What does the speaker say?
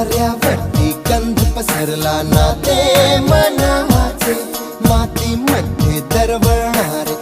वाऱ्यावरती गंध पसरला ना ते मनाचे. मातीमध्ये दरवळणारे